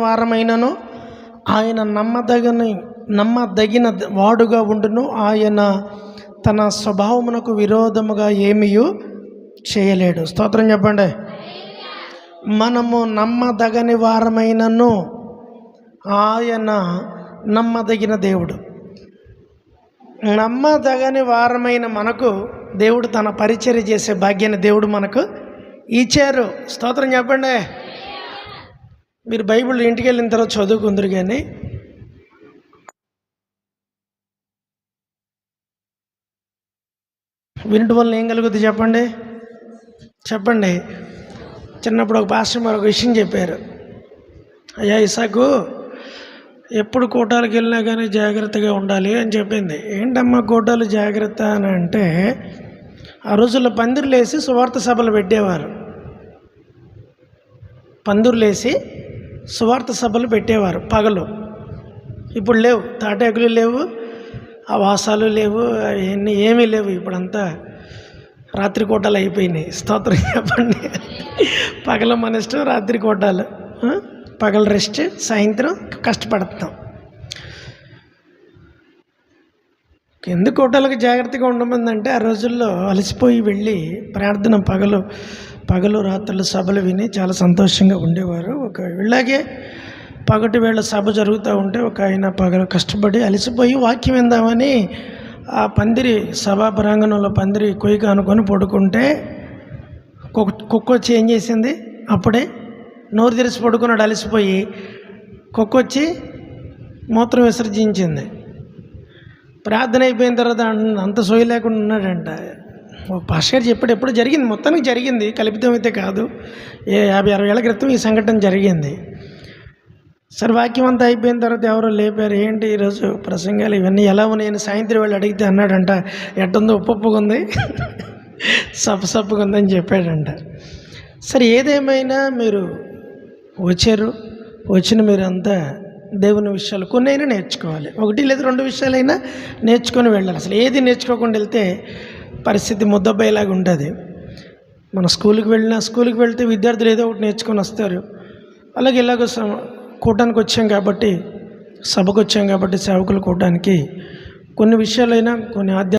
వారమైనను. ఆయన నమ్మదగని నమ్మదగిన వాడుగా ఉండును. ఆయన తన స్వభావమునకు విరోధముగా ఏమీయు చేయలేడు. స్తోత్రం చెప్పండి. మనము నమ్మదగని వారమైనను. ఆయన నమ్మదగిన దేవుడు. నమ్మదగని వారమైన మనకు దేవుడు తన పరిచర్య చేసే భాగ్యాన్ని దేవుడు మనకు ఇచ్చారు. స్తోత్రం చెప్పండి. మీరు బైబిల్ ఇంటికి వెళ్ళిన తర్వాత చదువుకుందరు కానీ వినటం వల్ల ఏం కలుగుద్ది చెప్పండి? చెప్పండి. చిన్నప్పుడు ఒక పాస్టర్ మరి ఒక విషయం చెప్పారు. అయ్యా ఇసాకు ఎప్పుడు కోటాలకు వెళ్ళినా కానీ జాగ్రత్తగా ఉండాలి అని చెప్పింది. ఏంటమ్మా కోటాలు జాగ్రత్త అని అంటే ఆ రోజుల్లో పందిరులు సువార్త సభలు పెట్టేవారు. పందిరులు సువార్త సభలు పెట్టేవారు పగలు. ఇప్పుడు లేవు తాటాకులు లేవు ఆ వాసాలు లేవు అవన్నీ ఏమీ లేవు. ఇప్పుడంతా రాత్రి కోటాలు అయిపోయినాయి. స్తోత్రం చెప్పండి. పగల మన ఇష్టం రాత్రి కోటాలు. పగల రెస్ట్ సాయంత్రం కష్టపడతాం. ఎందుకు కోటాలకు జాగ్రత్తగా ఉండమందంటే ఆ రోజుల్లో అలసిపోయి వెళ్ళి ప్రార్థన పగలు పగలు రాత్రులు సభలు విని చాలా సంతోషంగా ఉండేవారు. ఒక ఇలాగే పగటి వేళ సభ జరుగుతూ ఉంటే ఒక ఆయన పగలు కష్టపడి అలసిపోయి వాక్యం విందామని ఆ పందిరి సభా ప్రాంగణంలో పందిరి కొయ్యక అనుకొని పడుకుంటే కుక్క కుక్క వచ్చి ఏం చేసింది? అప్పుడే నోరు తెరిచి పడుకున్నాడు అలసిపోయి కుక్క వచ్చి మూత్రం విసర్జించింది. ప్రార్థన అయిపోయిన తర్వాత అంత సోయి లేకుండా ఉన్నాడంట. ఒక పాస్టర్ గారు చెప్పాడు ఎప్పుడు జరిగింది మొత్తానికి జరిగింది కల్పితం అయితే కాదు. ఏ యాభై అరవై ఏళ్ళ క్రితం ఈ సంఘటన జరిగింది. సరే వాక్యం అంతా అయిపోయిన తర్వాత ఎవరో లేపారు ఏంటి ఈరోజు ప్రసంగాలు ఇవన్నీ ఎలా ఉన్నాయని సాయంత్రం వెళ్ళి అడిగితే అన్నాడంట ఎట్టుందో ఉప్పుగా ఉంది సప్పు సప్పుగా ఉందని చెప్పాడంట. సరే ఏదేమైనా మీరు వచ్చారు వచ్చిన మీరు అంతా దేవుని విషయాలు కొన్ని అయినా నేర్చుకోవాలి. ఒకటి లేదా రెండు విషయాలైనా నేర్చుకొని వెళ్ళాలి. అసలు ఏది నేర్చుకోకుండా వెళ్తే పరిస్థితి ముద్దబ్బయ్యేలాగా ఉంటుంది. మన స్కూల్కి వెళ్ళినా స్కూల్కి వెళ్తే విద్యార్థులు ఏదో ఒకటి నేర్చుకొని వస్తారు. అలాగే ఇలాగ కూటానికి వచ్చాం కాబట్టి సభకు వచ్చాం కాబట్టి సేవకులు కూటానికి కొన్ని విషయాలైనా కొన్ని ఆధ్యాత్మిక